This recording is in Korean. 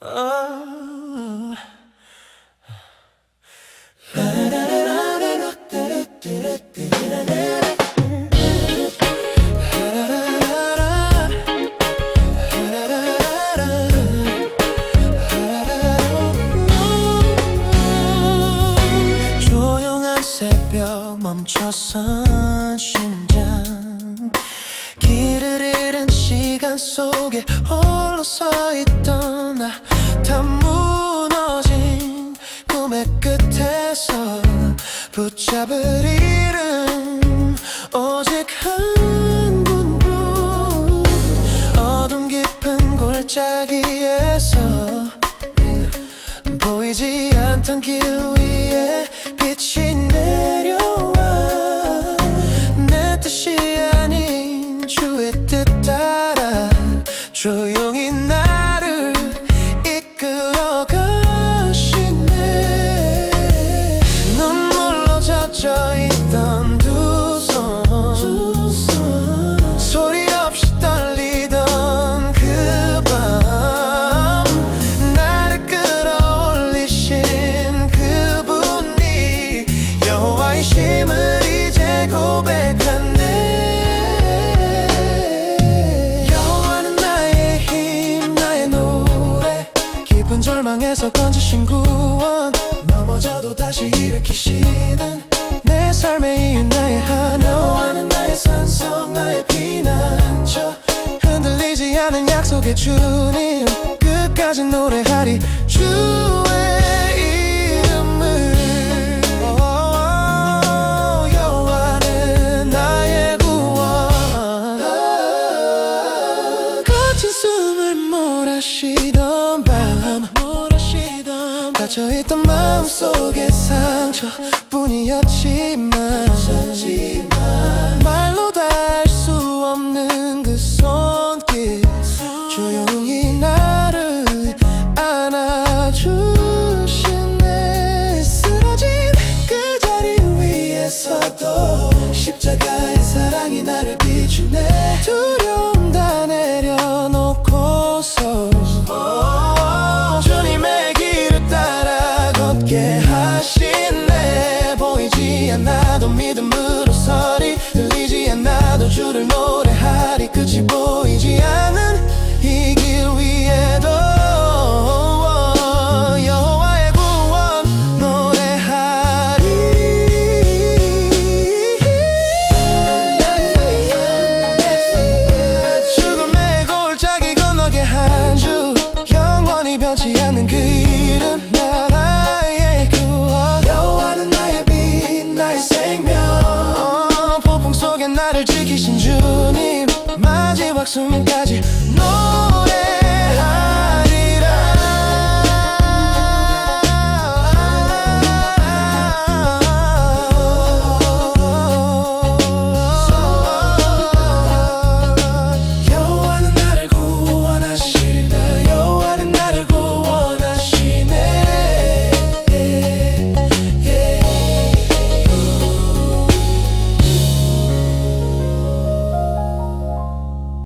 아. 조용한 새벽 멈춰선 심장 속에 홀로 서 있던 나 다 무너진 꿈의 끝에서 붙잡을 이름 오직 한 분뿐. 어둠 깊은 골짜기에서 보이지 않던 길 위에 빛이 내려와. 내 뜻이 아닌 주의 깊은 절망에서 건지신 구원. 넘어져도 다시 일으키시는 내 삶의 이유 나의 하나 여호와는 나의 산성 나의 피난처. 흔들리지 않은 약속의 주님. 끝까지 노래하리 주의 이름을. 오, 여호와는 나의 구원. 거친 숨을 몰아쉬던 밤 닫혀있던 마음속의 상처뿐이었지만 말로 다할수 없는 그 손길 조용히 나를 안아주시네 쓰러진 그 자리 위에서도 십자가의 사랑이 나를 비추네 않아 나를 지키신 주님 마지막 숨까지 노래하